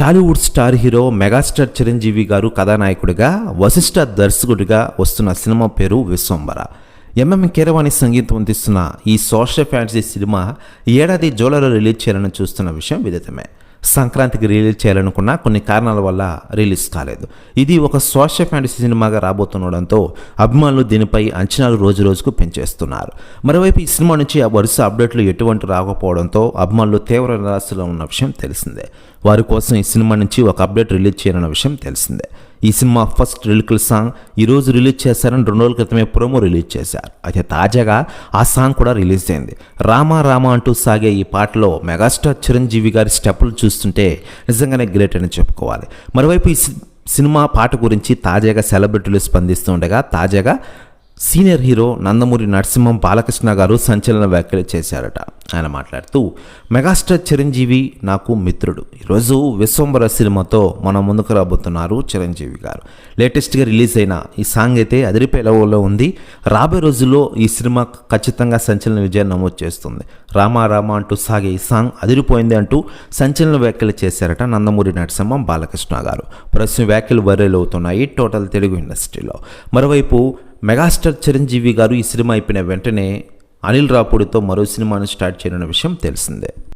Tollywood star hero megastar Chiranjeevi గారు కథానాయకుడిగా వశిష్ఠ దర్శకుడిగా వస్తున్న సినిమా పేరు విశ్వంబర ఎంఎం కీరవాణి సంగీతం అందిస్తున్న ఈ సోషల్ ఫ్యాంటసీ సినిమా ఏడాది జూలైలో రిలీజ్ చేయాలని చూస్తున్న విషయం విదితమే. సంక్రాంతికి రిలీజ్ చేయాలనుకున్న కొన్ని కారణాల వల్ల రిలీజ్ కాలేదు. ఇది ఒక సోషల్ ఫ్యాంటసీ సినిమాగా రాబోతుండడంతో అభిమానులు దీనిపై అంచనాలు రోజు రోజుకు పెంచేస్తున్నారు. మరోవైపు ఈ సినిమా నుంచి ఆ వరుస అప్డేట్లు ఎటువంటి రాకపోవడంతో అభిమానులు తీవ్ర నిరాశలో ఉన్న విషయం తెలిసిందే. వారి కోసం ఈ సినిమా నుంచి ఒక అప్డేట్ రిలీజ్ చేయాలన్న విషయం తెలిసిందే. ఈ సినిమా ఫస్ట్ రిలికల్ సాంగ్ ఈరోజు రిలీజ్ చేశారని రెండు రోజుల క్రితమే ప్రోమో రిలీజ్ చేశారు. అయితే తాజాగా ఆ సాంగ్ కూడా రిలీజ్ అయింది. రామా రామా అంటూ సాగే ఈ పాటలో మెగాస్టార్ చిరంజీవి గారి స్టెప్పులు చూస్తుంటే నిజంగానే గ్రేట్ అని చెప్పుకోవాలి. మరోవైపు ఈ సినిమా పాట గురించి తాజాగా సెలబ్రిటీలు స్పందిస్తుండగా తాజాగా సీనియర్ హీరో నందమూరి నరసింహం బాలకృష్ణ గారు సంచలన వ్యాఖ్యలు చేశారట. ఆయన మాట్లాడుతూ మెగాస్టార్ చిరంజీవి నాకు మిత్రుడు. ఈరోజు విశ్వంబర సినిమాతో మన ముందుకు రాబోతున్నారు చిరంజీవి గారు. లేటెస్ట్గా రిలీజ్ అయిన ఈ సాంగ్ అయితే అదిరిపే లెవెల్లో ఉంది. రాబోయే రోజుల్లో ఈ సినిమా ఖచ్చితంగా సంచలన విజయాన్ని నమోదు చేస్తుంది. రామా రామ అంటూ సాగే ఈ సాంగ్ అదిరిపోయింది అంటూ సంచలన వ్యాఖ్యలు చేశారట నందమూరి నరసింహం బాలకృష్ణ గారు. ప్రస్తుతం వ్యాఖ్యలు వైరల్ అవుతున్నాయి టోటల్ తెలుగు ఇండస్ట్రీలో. మరోవైపు మెగాస్టార్ చిరంజీవి గారు ఈ సినిమా అయిపోయిన వెంటనే అనిల్ రాపుడితో మరో సినిమాను స్టార్ట్ చేయనున్న విషయం తెలిసిందే.